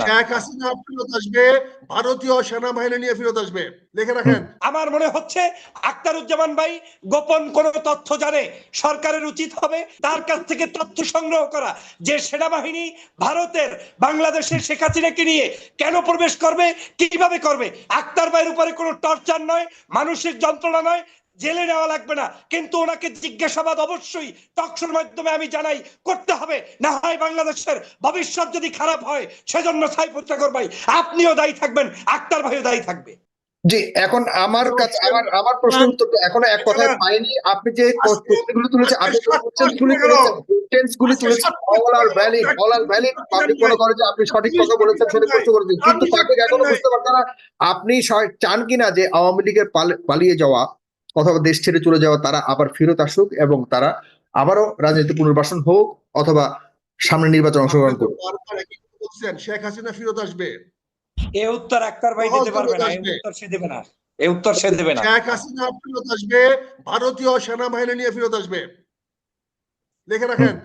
শেখ হাসিনা ফেরত আসবে ভারতীয় সেনাবাহিনী নিয়ে ফেরত আসবে। লিখে রাখেন। আমার মনে হচ্ছে আক্তারুজ্জামান ভাই গোপন কোন তথ্য জানে সরকারের উচিত হবে তার কাছ থেকে তথ্য সংগ্রহ করা যে সেনাবাহিনী ভারতের বাংলাদেশের শেখ হাসিনাকে নিয়ে কেন প্রবেশ করবে কীভাবে করবে। আক্তার ভাইয়ের উপরে কোনো টর্চার নয় মানসিক যন্ত্রণা নয় জেলে নেওয়া লাগবে না। কিন্তু ওনাকে জিজ্ঞাসাবাদ অবশ্যই টকশোর মাধ্যমে আমি জানাই করতে হবে। না হয় বাংলাদেশের ভবিষ্যৎ যদি খারাপ হয় সেজন্য সাইফুল সাগর ভাই আপনিও দায়ী থাকবেন আক্তার ভাইও দায়ী থাকবে। জি এখন আমার কাছে আমার আমার প্রশ্ন উত্তরটা এখনও এক কথায় পাইনি। আপনি যে প্রশ্নগুলো তুলেছেন আপনি তুলেছেন তুলেছেন all are valid all are valid public মনে করে যে আপনি সঠিক কথা বলেছেন সঠিক প্রশ্ন করেছেন। কিন্তু পাবলিক এখনও বুঝতে পারছে না। আপনি চান কিনা যে আওয়ামী লীগের পালিয়ে যাওয়া অথবা দেশ ছেড়ে চলে যাওয়া তারা আবার ফেরত আসুক এবং তারা আবারও রাজনীতি পুনর্বাসন হোক অথবা সামনে নির্বাচন অংশগ্রহণ করুক। শেখ হাসিনা ফেরত আসবে। এ উত্তর আক্তার ভাই দিতে পারবে না উত্তর সে দেবে না এই উত্তর সে দেবে না। শেখ হাসিনা ফেরত আসবে ভারতীয় সেনাবাহিনী নিয়ে ফেরত আসবে। লিখে রাখেন।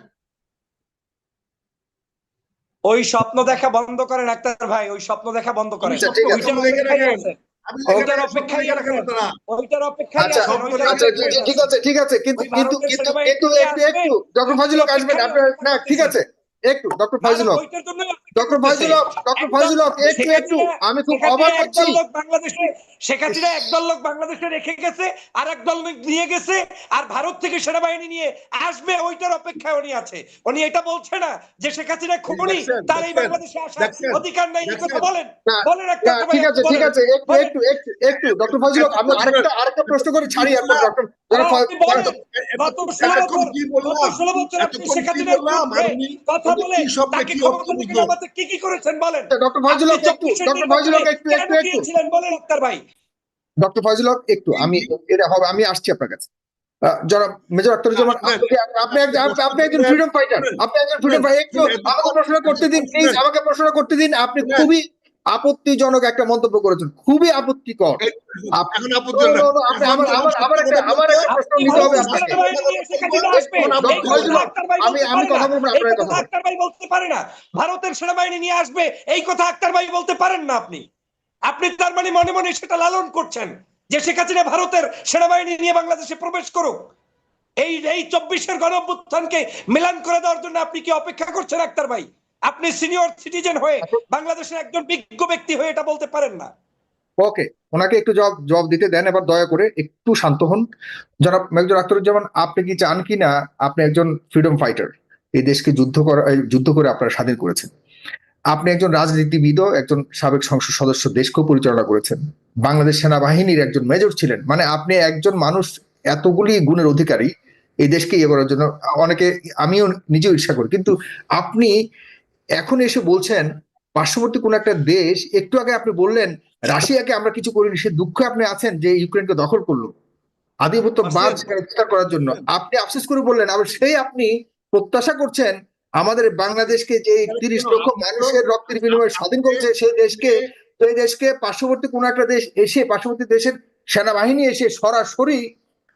ওই স্বপ্ন দেখা বন্ধ করেন আক্তার ভাই ওই স্বপ্ন দেখা বন্ধ করেন। আচ্ছা। ওইটার অপেক্ষায় রাখেন। ওইটার অপেক্ষায় আচ্ছা আচ্ছা জি, ঠিক আছে ঠিক আছে। কিন্তু কিন্তু কিন্তু একটু একটু ডক্টর ফাজিল আসবেন আপনার না ঠিক আছে। একটু doctor Fazal Haque. Doctor Fazal Haque doctor Fazal Haque একটু একটু আমি খুব অবাক হচ্ছি। বাংলাদেশে শেখ হাসিনা একদল লোক বাংলাদেশে রেখে গেছে আর একদল লোক নিয়ে গেছে আর ভারত থেকে সেনাবাহিনী নিয়ে আসবে ওইটার অপেক্ষায় উনি আছে। উনি এটা বলছে না যে শেখ হাসিনা তার এই বাংলাদেশে আসার অধিকার নাই। এই কথা বলেন বলেন একটা ঠিক আছে ঠিক আছে একটু একটু একটু ডক্টর ফজল হক আমি আরেকটা আরেকটা প্রশ্ন করে ছাড়ি আপনার ডক্টর গত ষোলো বছর? গত ষোলো বছর শেখ হাসিনার কথা বলে তাকে ক্ষমতা থেকে নামাতে কি কি করেছেন বলেন? ডক্টর ফজল হক একটু ডক্টর ফজল হক একটু একটু একটু। গিয়েছিলেন বলেন আক্তার ভাই। ডক্টর হক একটু আমি এটা হবে আমি আসছি আপনার কাছে। যারা মেজর আখতারুজ্জামান আপনি আপনি একজন আপনি- আপনি একজন ফ্রিডম ফাইটার আপনি একজন ফ্রিডম ফাইটার একটু আমাকে প্রশ্ন করতে দিন প্লিজ আমাকে প্রশ্ন করতে দিন আপনি খুবই আপত্তিজনক একটা মন্তব্য করেছেন খুবই আপত্তিকর আমি- আমি কথা বলব আপনার কথা। আক্তার ভাই বলতে পারে না ভারতের সেনাবাহিনী নিয়ে আসবে এই কথা আক্তার ভাই বলতে পারেন না আপনি আপনি তার মানে মনে মনে সেটা লালন করছেন যে শেখ হাসিনা ভারতের সেনাবাহিনী নিয়ে বাংলাদেশে প্রবেশ করুক এই এই চব্বিশের গণ অভ্যুত্থানকে মিলান করে দেওয়ার জন্য আপনি কি অপেক্ষা করছেন আক্তার ভাই আপনি সিনিয়র সিটিজেন হয়ে বাংলাদেশের একজন বিজ্ঞ ব্যক্তি হয়ে এটা বলতে পারেন না। ওকে ওনাকে একটু জবাব জবাব দিতে দেন এবার দয়া করে একটু শান্ত হন। জনাব মেজর আখতারুজ্জামান আপনি কি চান কি না আপনি একজন ফ্রিডম ফাইটার এই দেশকে যুদ্ধ করা যুদ্ধ করে আপনারা স্বাধীন করেছেন। আপনি একজন রাজনীতিবিদও একজন সাবেক সংসদ সদস্য দেশকেও পরিচালনা করেছেন। বাংলাদেশ সেনাবাহিনীর একজন মেজর ছিলেন। মানে আপনি একজন মানুষ এতগুলি গুণের অধিকারী এই দেশকে ইয়ে করার জন্য অনেকে আমিও নিজেও ঈর্ষা করি। কিন্তু আপনি এখন এসে বলছেন পার্শ্ববর্তী কোন একটা দেশ একটু আগে আপনি বললেন রাশিয়াকে আমরা কিছু করিনি সে দুঃখে আপনি আছেন যে ইউক্রেনকে দখল করল। আধিপত্যবাদ বিস্তার করার জন্য। আপনি আফসোস করে বললেন আবার সেই আপনি প্রত্যাশা করছেন আমাদের বাংলাদেশকে যে তিরিশ লক্ষ মানুষের রক্তের বিনিময়ে স্বাধীন করেছে সেই দেশকে সেই দেশকে পার্শ্ববর্তী কোন একটা দেশ এসে পার্শ্ববর্তী দেশের সেনাবাহিনী এসে সরাসরি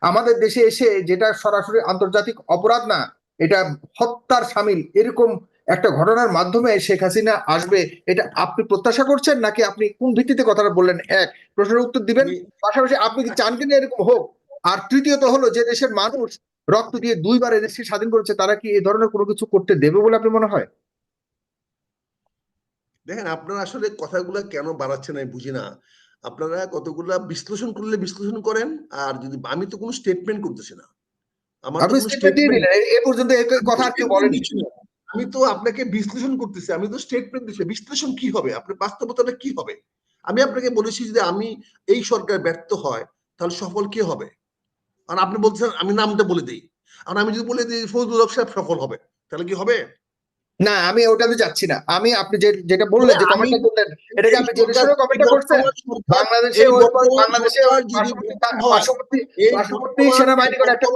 আমাদের দেশে এসে যেটা সরাসরি আন্তর্জাতিক অপরাধ না এটা হত্যার সামিল এরকম একটা ঘটনার মাধ্যমে শেখ হাসিনা আসবে এটা আপনি প্রত্যাশা করছেন নাকি আপনি কোন ভিত্তিতে কথাটা বললেন? এক প্রশ্নের উত্তর দিবেন। পাশাপাশি আপনি কি চান কিনা এরকম হোক। আর তৃতীয়ত হলো যে দেশের মানুষ রক্ত দিয়ে দুইবার এদেশকে স্বাধীন করেছে তারা কি এই ধরনের কোনো কিছু করতে দেবে বলে আপনি মনে হয়? দেখেন আপনারা আসলে কথাগুলো কেন বাড়াচ্ছেন আমি বুঝি না। আপনারা কতগুলা বিশ্লেষণ করলে বিশ্লেষণ করেন আর যদি আমি তো কোনো স্টেটমেন্ট করতেছি না। আমার এ- পর্যন্ত কথা আর কেউ বলেনি। আমি তো আপনাকে বিশ্লেষণ করতেছি, আমি তো স্টেটমেন্ট দিচ্ছি বিশ্লেষণ কি হবে? আপনার বাস্তবতাটা কি হবে? আমি আপনাকে বলেছি যে আমি এই সরকার ব্যর্থ হয়, তাহলে সফল কে হবে? আর আপনি বলছেন, আমি নামটা বলে দিই। আর আমি যদি বলে দিই, ফজলুল হক সাহেব সফল হবে, তাহলে কি হবে? না আমি ওটাতে যাচ্ছি না। আমি আপনি যেটা বললেন যে কমেন্টটা করলেন এটাকে আপনি শুনে কমেন্টটা করছেন? বাংলাদেশে বাংলাদেশে পার্শ্ববর্তী- সেনাবাহিনী করে একটা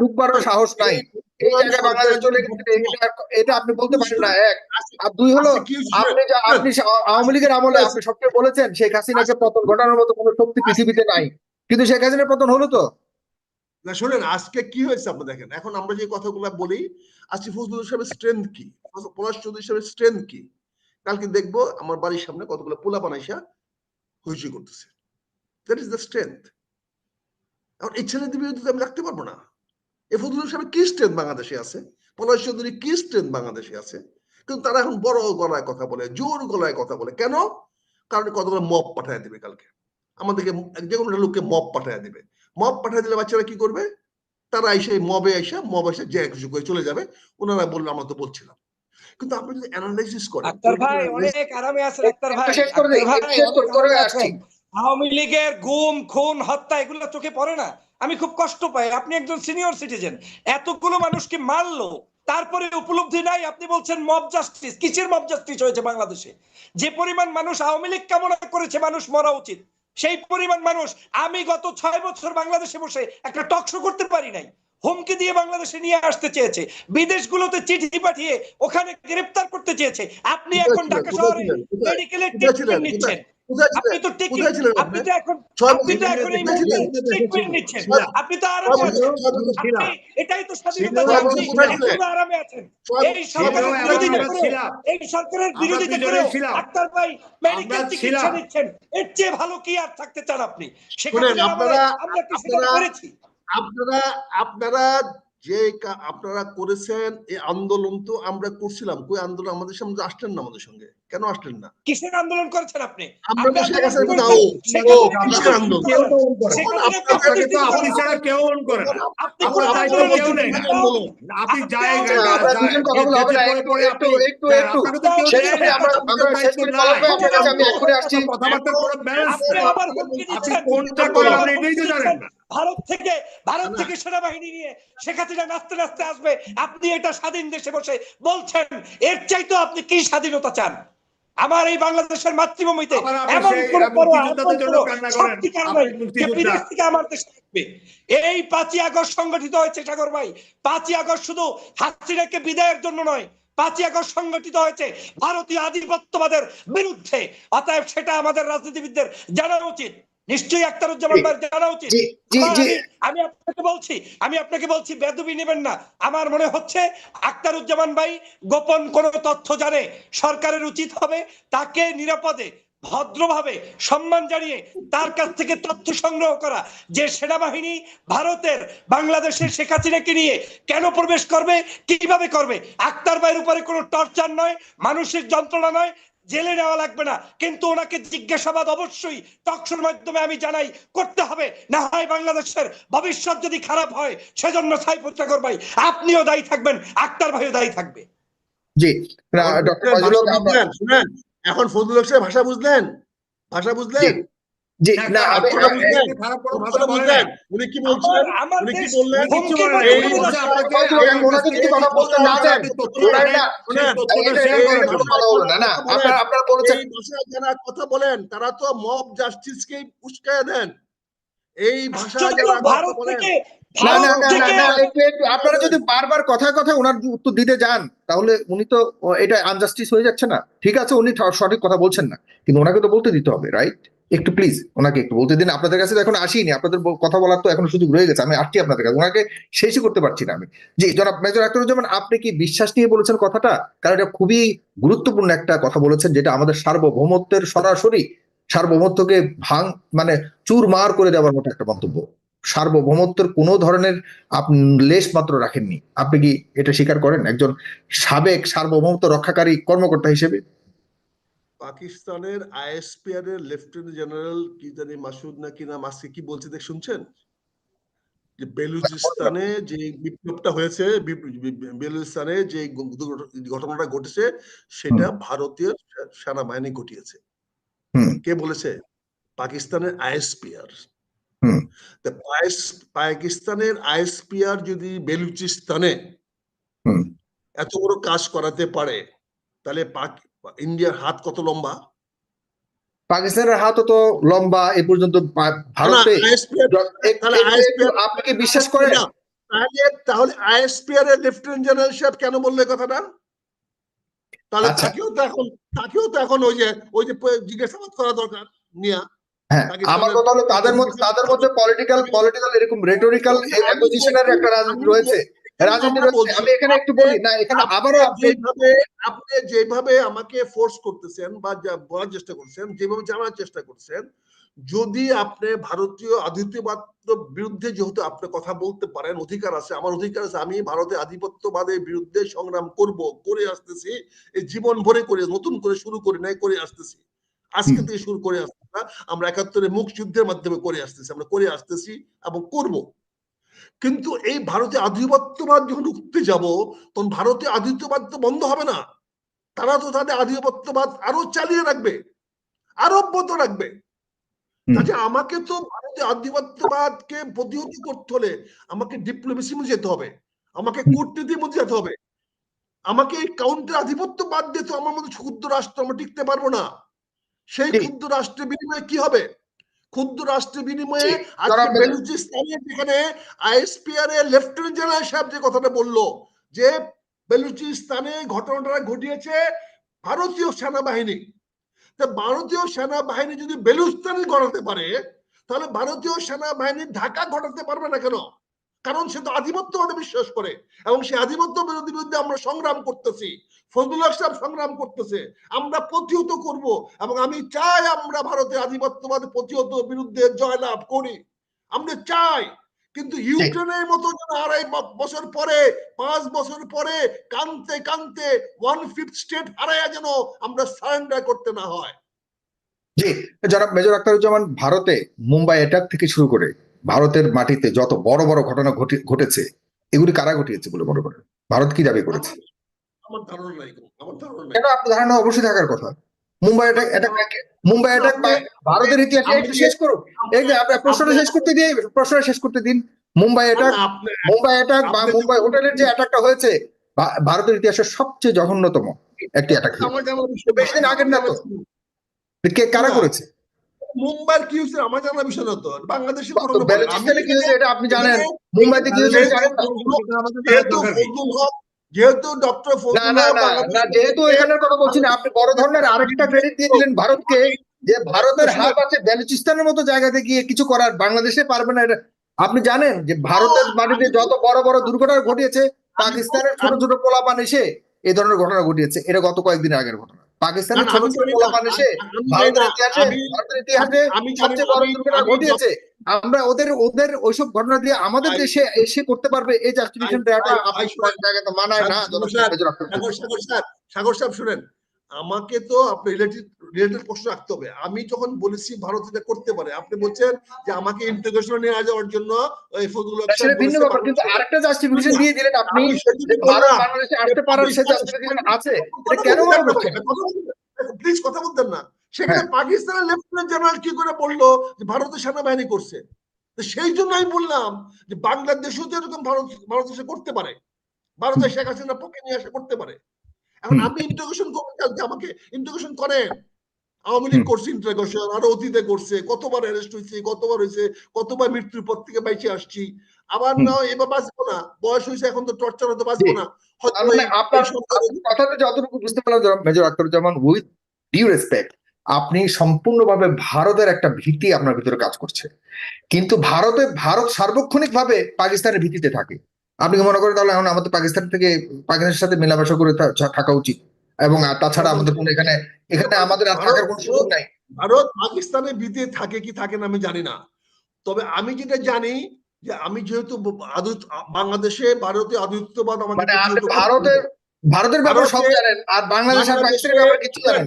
ঢুকবারও সাহস নাই। এই জায়গায় বাংলাদেশ চলে গেছে এটা- আপনি বলতে পারেন না এক। আর দুই হলো? আপনি যে আপনি আওয়ামী লীগের আমলে আপনি সবচেয়ে বলেছেন শেখ হাসিনাকে পতন ঘটানোর মতো কোনো শক্তি পৃথিবীতে নাই। কিন্তু শেখ হাসিনার পতন হলো তো। না, শোনেন, আজকে কি হয়েছে আপনি দেখেন, এখন আমরা যে কথাগুলো বলি, আজকে ফজলুল সাহেবের স্ট্রেংথ কি? পলাশ চৌধুরী সাহেবের স্ট্রেংথ কি? কালকে দেখব, আমার বাড়ির সামনে কতগুলো পোলা বানাইসা হইচই করতেছে। দ্যাট ইজ দ্য স্ট্রেংথ এখন এই ছেলেদের বিরুদ্ধে আমি রাখতে পারব না। এ ফজলুল কি স্ট্রেংথ বাংলাদেশে আছে? পলাশ চৌধুরী কি স্ট্রেংথ বাংলাদেশে আছে? কিন্তু তারা এখন বড় গলায় কথা বলে, জোর গলায় কথা বলে। কেন? কারণ কতগুলো মব পাঠায় দিবে কালকে। আমাদেরকে, যে কোনো লোককে মপ পাঠায় দিবে। মব পাঠায় দিলে বাচ্চারা কি করবে? তারা এসে মবে এসে মব এসে যে কিছু করে চলে যাবে। ওনারা বলল আমরা তো বলছিলাম। কিন্তু আপনি যদি অ্যানালাইসিস করেন আক্তার ভাই অনেক আরামে আছেন আক্তার ভাই। শেষ করে দিই। আওয়ামী লীগের গুম খুন হত্যা এগুলো চোখে পড়ে না। আমি খুব কষ্ট পাই। আপনি একজন সিনিয়র সিটিজেন এতগুলো মানুষকে মারলো তারপরে উপলব্ধি নাই। আপনি বলছেন মব জাস্টিস কিসের মব জাস্টিস হয়েছে বাংলাদেশে? যে পরিমাণ মানুষ আওয়ামী লীগ কামনা করেছে মানুষ মরা উচিত। সেই পরিমাণ মানুষ আমি গত ছয় বছর বাংলাদেশে বসে একটা টকশো করতে পারি নাই। হুমকি দিয়ে বাংলাদেশে নিয়ে আসতে চেয়েছে বিদেশগুলোতে চিঠি পাঠিয়ে ওখানে গ্রেফতার করতে চেয়েছে। আপনি এখন ঢাকা শহরে মেডিকেলের ট্রিটমেন্ট নিচ্ছেন। আপনি তো টেকিং কোথায় ছিলেন আপনি আপনি? তো এখন আপনি তো এখন এই নিচ্ছেন। আপনি তো আরামে আছেন। এটাই তো স্বাধীনতা আরামে আছেন। সরকারের ছয় বিরোধিতা বছর করেও এই সরকারের বিরোধিতা দুজনেই ডাক্তার ভাই মেডিকেল চিকিৎসা নিচ্ছেন। এর চেয়ে ভালো কি আর থাকতে চান আপনি? সেখানে আপনারা- আমরা কি সেটা করেছি। আপনারা আপনারা যে আপনারা করেছেন এই আন্দোলন তো আমরা করছিলাম। কই আন্দোলন? আমাদের সামনে আসলেন না আমাদের সঙ্গে। কেন আসলেন না? কিসের আন্দোলন করেছেন আপনি? আমরা তো আপনি শেখ হাসিনা দাও। আপনি কিসের আন্দোলন? আপনাকে আপনি তো আপনি। ছাড়া কেউ করে না। আপনি কোন আপনার কেউ নেই। আপনি জায়গা না, আপনার কথা বলে হবে না, একটু একটু একটু একটু শেষ করে আমরা আমরা শেষ করে পালাবো ঠিক আছে আমি এক্ষুনি আসছি। কথাবার্তার কোনো ব্যালেন্স আপনি আপনি কোনটা করেন আপনি এটাই তো জানেন না। ভারত থেকে ভারত থেকে সেনাবাহিনী নিয়ে শেখ হাসিনা নাচতে নাচতে আসবে। আপনি এটা স্বাধীন দেশে বসে বলছেন এর চাইতো আপনি কি স্বাধীনতা চান? আমার এই বাংলাদেশের মাতৃভূমিতে এমন কোন। বিদেশ থেকে আমার দেশে আসবে। এই পাঁচই আগস্ট সংগঠিত হয়েছে সাগর ভাই। পাঁচই আগস্ট শুধু হাসিনাকে বিদায়ের জন্য নয় পাঁচই আগস্ট সংগঠিত হয়েছে ভারতীয় আধিপত্যবাদের বিরুদ্ধে। অতএব সেটা আমাদের রাজনীতিবিদদের জানা উচিত। নিশ্চয়ই আক্তারুজ্জামান ভাই জানা উচিত। আমি আপনাকে বলছি আমি আপনাকে বলছি বেদবি নেবেন না। আমার মনে হচ্ছে আক্তারুজ্জামান ভাই গোপন কোন তথ্য জানে সরকারের উচিত হবে তাকে নিরাপদে ভদ্রভাবে সম্মান জানিয়ে তার কাছ থেকে তথ্য সংগ্রহ করা যে সেনাবাহিনী ভারতের বাংলাদেশের শেখ হাসিনাকে নিয়ে কেন প্রবেশ করবে কীভাবে করবে? আক্তার ভাইয়ের উপরে কোনো টর্চার নয় মানুষের যন্ত্রণা নয় জেলে নেওয়া লাগবে না। কিন্তু ওনাকে জিজ্ঞাসাবাদ অবশ্যই টকশোর মাধ্যমে আমি জানাই করতে হবে। না হয় বাংলাদেশের ভবিষ্যৎ যদি খারাপ হয় সেজন্য সাই প্রত্যাকর ভাই আপনিও দায়ী থাকবেন আক্তার ভাইও দায়ী থাকবে। জি ডক্টর ফজলুল হক, আমরা- বুঝলেন শুনেন। এখন ফজলুল ভাষা বুঝলেন? ভাষা বুঝলেন? না কথা। উনি কি উনি কি বললেন? ওনাকে যদি বলতে না দেন আপনারা যারা বলেন তারা তো মব জাস্টিসকে উস্কায় দেন। এই ভাষা ভারত থেকে আপনারা যদি বারবার কথায় কথায় ওনার উত্তর দিতে যান তাহলে উনি তো এটা আনজাস্টিস হয়ে যাচ্ছে না। ঠিক আছে উনি সঠিক কথা বলছেন না কিন্তু ওনাকে তো বলতে দিতে হবে রাইট একটু প্লিজ ওনাকে একটু বলতে দিন। আপনাদের কাছে তো এখন আসিনি, আপনাদের কথা বলার তো এখনও সুযোগ রয়ে গেছে, আমি আসছি আপনাদের কাছে। ওনাকে শেষই করতে পারছি না আমি। জি, জনাব মেজর আখতারুজ্জামান, আপনি কি বিশ্বাস নিয়ে বলেছেন কথাটা? কারণ এটা খুবই গুরুত্বপূর্ণ একটা কথা বলেছেন, যেটা আমাদের সার্বভৌমত্বের সরাসরি সার্বভৌমত্বকে ভাঙ মানে চুর মার করে দেওয়ার মতো একটা মন্তব্য। সার্বভৌমত্বের কোনো ধরনের আপনি লেশ মাত্র রাখেননি। আপনি কি এটা স্বীকার করেন? একজন সাবেক সার্বভৌমত্ব রক্ষাকারী কর্মকর্তা হিসেবে? পাকিস্তানের আইএসপিআর এর লেফটেন্যান্ট জেনারেল কি জানি মাসুদ না কি নাম আজকে কি বলছে দেখ শুনছেন? যে বেলুচিস্তানে যে বিপ্লবটা হয়েছে বেলুচিস্তানে যে ঘটনাটা ঘটেছে সেটা ভারতীয় সেনাবাহিনী ঘটিয়েছে। কে বলেছে? পাকিস্তানের আইএসপিআর। হুম। পাকিস্তানের আইএসপিআর যদি বেলুচিস্তানে হুম। এত বড় কাজ করাতে পারে তাহলে ইন্ডিয়ার হাত কত লম্বা? পাকিস্তানের হাতও তো লম্বা এ পর্যন্ত ভারতে তাহলে আপনি কি বিশ্বাস করেন? আইএসপিআর এর লেফটেন্যান্ট জেনারেল সাহেব কেন বললে কথাটা? তাহলে আচ্ছা। তাকেও তো এখন তাকেও তো এখন ওই যে ওই যে জিজ্ঞাসাবাদ করা দরকার নিয়া। হ্যাঁ আমার কথা হলো তাদের মধ্যে তাদের মধ্যে পলিটিক্যাল পলিটিক্যাল এরকম রেটোরিক্যাল একটা রাজনীতি রয়েছে। রাজনীতি আমরা রয়েছে বলছি, আমি এখানে একটু বলি না এখানে আবারও আপনি আপনি যেভাবে আপনি যেভাবে আমাকে ফোর্স করতেছেন বা বলার চেষ্টা করছেন যেভাবে জানার চেষ্টা করছেন যদি আপনি ভারতীয় আধিপত্যবাদ বিরুদ্ধে যেহেতু আপনি কথা বলতে পারেন অধিকার আছে আমার অধিকার আছে আমি ভারতের আধিপত্যবাদের বিরুদ্ধে সংগ্রাম করব করে আসতেছি এই জীবন ভরে করে নতুন করে শুরু করি নাই করে আসতেছি। আজকে থেকে শুরু করে আসতেছি না আমরা একাত্তরে মুখ যুদ্ধের মাধ্যমে করে আসতেছি আমরা করে আসতেছি এবং করব। কিন্তু এই ভারতীয় আধিপত্যবাদ যখন উঠতে যাব তখন ভারতীয় আধিপত্যবাদ তো বন্ধ হবে না। তারা তো তাদের আধিপত্যবাদ আরও চালিয়ে রাখবে আরও অব্যাহত রাখবে। কাজে আমাকে তো ভারতীয় আধিপত্যবাদকে প্রতিহত করতে হলে আমাকে ডিপ্লোমেসি মধ্যে যেতে হবে আমাকে। কূটনীতির মধ্যে যেতে হবে। আমাকে এই কাউন্টার আধিপত্যবাদ দিয়ে তো আমার মধ্যে ক্ষুদ্র রাষ্ট্র আমরা টিকতে পারব না। সেই ক্ষুদ্র রাষ্ট্রের বিনিময়ে কি হবে? ক্ষুদ্র রাষ্ট্রের বিনিময়ে আজকে বেলুচিস্তানের যেখানে আইএসপিআর এর লেফটেন্যান্ট জেনারেল সাহেব যে কথাটা বলল যে বেলুচিস্তানে ঘটনাটা ঘটিয়েছে ভারতীয় সেনাবাহিনী। তা ভারতীয় সেনাবাহিনী যদি বেলুচিস্তানে ঘটাতে পারে তাহলে ভারতীয় সেনাবাহিনী ঢাকা ঘটাতে পারবে না কেন? কারণ সে তো আধিপত্যবাদে বিশ্বাস করে এবং সে আধিপত্য বিরোধী বিরুদ্ধে আমরা সংগ্রাম করতেছি। ফজলুল সাহেব সংগ্রাম করতেছে। আমরা প্রতিহত করব এবং আমি চাই আমরা ভারতের আধিপত্যবাদ প্রতিহত বিরুদ্ধে জয়লাভ করি। আমরা চাই। কিন্তু ইউক্রেনের মতো যেন আড়াই বছর পরে পাঁচ বছর পরে কানতে কানতে ওয়ান ফিফথ স্টেট হারাইয়া যেন আমরা সারেন্ডার করতে না হয়। জি যারা মেজর আখতারুজ্জামান ভারতে মুম্বাই অ্যাটাক থেকে শুরু করে ভারতের মাটিতে যত বড় বড় ঘটনা ঘটে- ঘটেছে এগুলি কারা ঘটিয়েছে বলে মনে করেন? ভারত কি দাবি করেছে? কোনো, আপনার ধারণা অবশ্যই থাকার কথা। Mumbai attack attack Mumbai attack ভারতের ইতিহাসে একটু শেষ করুন। এই যে আপনার প্রশ্নটা শেষ করতে দিয়ে প্রশ্নটা শেষ করতে দিন। মুম্বাই অ্যাটাক মুম্বাই অ্যাটাক বা মুম্বাই হোটেলের যে অ্যাটাকটা হয়েছে ভারতের ইতিহাসের সবচেয়ে জঘন্যতম একটি অ্যাটাক বেশি দিন আগের না তো। কে কারা করেছে? মুম্বাইয়ের কি হয়েছে আমার জানার বিষয় না তো। কি হয়েছে এটা আপনি জানেন? মুম্বাইতে কি হয়েছে? যেহেতু ফজলুল হক যেহেতু ডক্টর না না না যেহেতু এখানের কথা বলছি না আপনি বড় ধরনের আরেকটা ক্রেডিট দিয়ে দিলেন ভারতকে যে ভারতের হাত আছে বেলুচিস্তানের মতো জায়গাতে গিয়ে কিছু করার বাংলাদেশে পারবে না এটা। আপনি জানেন যে ভারতের মাটিতে যত বড় বড় দুর্ঘটনা ঘটিয়েছে পাকিস্তানের ছোট ছোট পোলাপান এসে এই ধরনের ঘটনা ঘটিয়েছে। এটা গত কয়েকদিন আগের ঘটনা। পাকিস্তানের ছোট ছোট পোলাপান এসে ভারতের ইতিহাসে ভারতের ইতিহাসে সবচেয়ে বড় দুর্ঘটনা ঘটিয়েছে আমরা ওদের ওদের ওইসব ঘটনা দিয়ে আমাদের দেশে এসে করতে পারবে এই জাস্টিফিকেশন দেওয়াটা আই- জায়গাতে মানায় না সাগর সাহেব শুনেন। আমাকে তো আপনি রিলেটেড রিলেটেড প্রশ্ন রাখতে হবে। আমি যখন বলেছি ভারত এটা করতে পারে আপনি বলছেন যে আমাকে ইন্টিগ্রেশন নিয়ে যাওয়ার জন্য ফজলুল হক ভিন্ন ব্যাপার কিন্তু আরেকটা জাস্টিফিকেশন দিয়ে দিলেন আপনি ভারত বাংলাদেশে আসতে পারার সে জাস্টিফিকেশন আছে? এটা কেন মনে করছেন প্লিজ কথা বলতেন না। সেখানে হ্যাঁ। পাকিস্তানের লেফটেন্যান্ট জেনারেল কি করে বলল যে ভারতের সেনাবাহিনী করছে? তো সেই জন্য আমি বললাম যে বাংলাদেশও তো এরকম ভারত ভারত এসে করতে পারে। ভারতের শেখ হাসিনা পক্ষে নিয়ে এসে করতে পারে। এখন। আমি ইন্টিগ্রেশন করতে চাচ্ছি আমাকে ইন্টিগ্রেশন করেন? আওয়ামী লীগ করছে ইন্টিগ্রেশন আরও অতীতে করছে কতবার অ্যারেস্ট হয়েছে কতবার হয়েছে কতবার মৃত্যুর পর থেকে বাইচে আসছি। আবার। না এবার বাঁচবো না। বয়স হয়েছে এখন তো টর্চার হতে বাঁচবো না। কথাটা যতটুকু বুঝতে পারলাম major Akhtaruzzaman with due respect আপনি সম্পূর্ণভাবে ভারতের একটা ভীতি আপনার ভিতরে কাজ করছে। কিন্তু ভারতে ভারত সার্বক্ষণিক ভাবে পাকিস্তানের ভীতিতে থাকে। আপনি কি মনে করেন তাহলে এখন আমাদের পাকিস্তান থেকে পাকিস্তানের সাথে মেলামেশা করে থাকা উচিত? এবং তাছাড়া আমাদের কোনো এখানে এখানে আমাদের আর থাকার কোনো সুযোগ নাই। ভারত পাকিস্তানের বিধে থাকে কি থাকে না আমি জানি না। তবে আমি যেটা জানি যে আমি যেহেতু বাংলাদেশে ভারতীয় আধিপত্যবাদ আমাকে মানে ভারতের। ভারতের ব্যাপারে সব জানেন আর বাংলাদেশ আর পাকিস্তানের ব্যাপারে কিছু জানেন।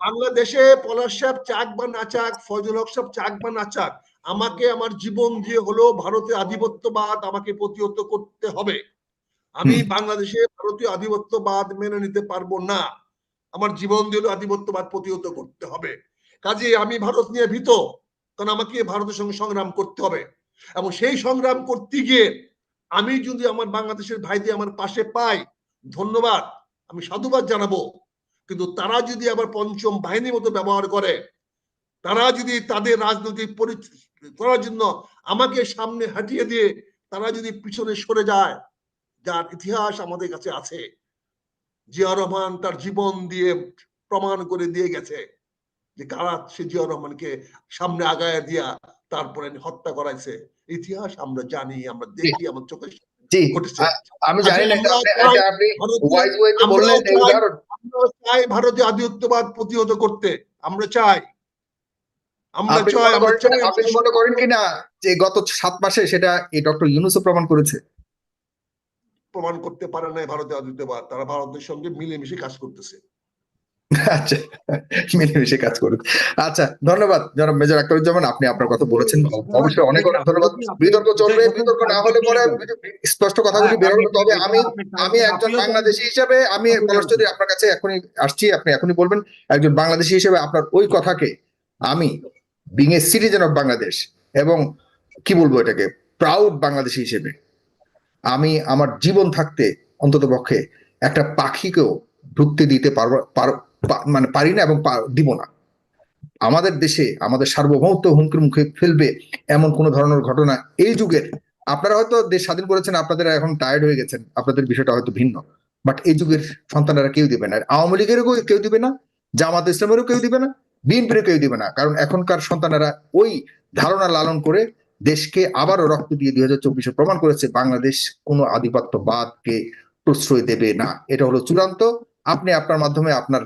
বাংলাদেশে পলাশ সাহেব চাক বা নাচাক ফজল হক সাহেব চাক বা নাচাক আমাকে আমার জীবন দিয়ে হলো ভারতের আধিপত্যবাদ আমাকে প্রতিহত করতে হবে। আমি বাংলাদেশে ভারতীয় আধিপত্যবাদ মেনে নিতে পারব না। আমার জীবন দিয়ে হলো আধিপত্যবাদ প্রতিহত করতে হবে। কাজে আমি ভারত নিয়ে ভীত কারণ আমাকে ভারতের সঙ্গে সংগ্রাম করতে হবে। এবং সেই সংগ্রাম করতে গিয়ে আমি যদি আমার বাংলাদেশের ভাইদের আমার পাশে পাই ধন্যবাদ আমি সাধুবাদ জানাব। কিন্তু তারা যদি আবার পঞ্চম বাহিনীর মতো ব্যবহার করে তারা যদি তাদের রাজনৈতিক করার জন্য আমাকে সামনে হাঁটিয়ে দিয়ে তারা যদি পিছনে সরে যায় যার ইতিহাস আমাদের কাছে আছে জিয়া রহমান তার জীবন দিয়ে প্রমাণ করে দিয়ে গেছে যে কারা সে জিয়া রহমানকে সামনে আগায় দিয়া তারপরে হত্যা করাইছে। ইতিহাস আমরা জানি আমরা দেখি আমার চোখের আমি জানি না উদাহরণ। আমরা ভারতীয় আধিপত্যবাদ প্রতিহত করতে। আমরা চাই আমরা আপনি মনে করেন আপনি মনে করেন কিনা যে গত সাত মাসে সেটা এই ডক্টর ইউনুসও প্রমাণ করেছে? প্রমাণ করতে পারে না ভারতীয় আধিপত্যবাদ তারা ভারতের সঙ্গে মিলেমিশে কাজ করতেছে। আচ্ছা মিলেমিশে কাজ করুন আচ্ছা ধন্যবাদ জনাব মেজর আক্তারুজ্জামান আপনি আপনার কথা বলেছেন। অবশ্যই অনেক অনেক ধন্যবাদ। বিতর্ক চলবে বিতর্ক না হলে পরে স্পষ্ট কথাগুলি বের হবে তবে আমি আমি একজন বাংলাদেশী হিসেবে আমি পলাশচৌধুরী আপনার কাছে এখনই আসছি আপনি এখনই বলবেন। একজন বাংলাদেশী হিসেবে আপনার ওই কথাকে আমি being a citizen of Bangladesh এবং কি বলব এটাকে? প্রাউড বাংলাদেশী হিসেবে। আমি আমার জীবন থাকতে অন্তত পক্ষে একটা পাখিকেও ঢুকতে দিতে পারব মানে পারি না এবং দিব না। আমাদের দেশে আমাদের সার্বভৌমত্ব হুমকির মুখে ফেলবে এমন কোন ধরনের ঘটনা এই যুগের। আপনারা হয়তো দেশ স্বাধীন করেছেন, আপনাদের এখন টায়ার্ড হয়ে গেছেন, আপনাদের বিষয়টা হয়তো ভিন্ন। বাট এই যুগের সন্তানেরা কেউ দিবে না। আওয়ামী লীগেরও কেউ দিবে না, জামাত ইসলামেরও কেউ দিবে না। বিএনপিরও কেউ দিবে না। কারণ এখনকার সন্তানেরা ওই ধারণা লালন করে দেশকে আবারও রক্ত দিয়ে দুই হাজার চব্বিশে প্রমাণ করেছে বাংলাদেশ কোনো আধিপত্যবাদকে প্রশ্রয় দেবে না। এটা হলো চূড়ান্ত। আপনি আপনার মাধ্যমে আপনার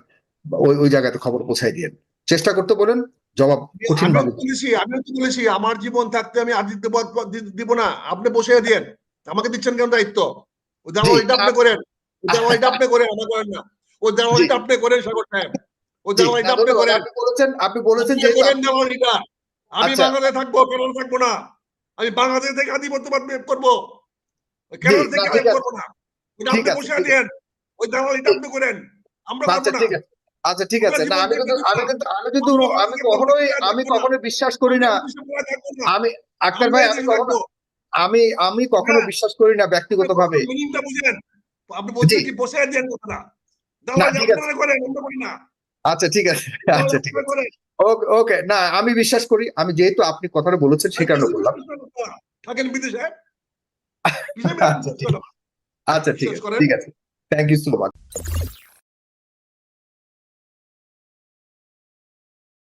ওই ওই জায়গাতে খবর পৌঁছাই দিয়েন। চেষ্টা করতে বলেন জবাব কঠিন আমি ভাবে বলেছি আমিও তো বলেছি আমার জীবন থাকতে আমি দি- দিব না। আপনি বসে দিয়েন। আমাকে দিচ্ছেন কেন দায়িত্ব? ওই জি, দাওয়ালিটা আপনি আপ- করেন। ওই দাওয়ালিটা আপনি করেন আমার করেন না। ওই দাওয়ালিটা আপনি করেন সাগর সাহেব। ওই জি, দাওয়ালিটা আপনি করেন বলেছেন আপনি বলেছেন যে করেন দাওয়ালিটা আমি আচ্ছা। বাংলাদেশে থাকব কেন থাকব না। আমি বাংলাদেশ থেকে আধিপত্যবাদ করব। কেন থেকে আমি করব না। ওইটা আপনি বসে ঠিক ওই দাওয়ালিটা আপনি করেন। আমরা আচ্ছা করব না আচ্ছা ঠিক আছে। না আমি কিন্তু আমি কিন্তু আমি কিন্তু আমি কখনোই আমি কখনোই বিশ্বাস করি না। আমি আক্তার ভাই আমি কখনো আমি আমি কখনো হ্যাঁ। বিশ্বাস করি না ব্যক্তিগতভাবে। আপনি বলছেন। কি বসে দেন কথাটা? না, করেন আমরা করি না। আচ্ছা ঠিক আছে। আচ্ছা ঠিক আছে। ওকে ওকে না আমি বিশ্বাস করি আমি যেহেতু আপনি কথাটা বলেছেন সে কারণে বললাম। থাকেন বিদেশে আচ্ছা, ঠিক- আচ্ছা ঠিক আছে ঠিক আছে। Thank you so much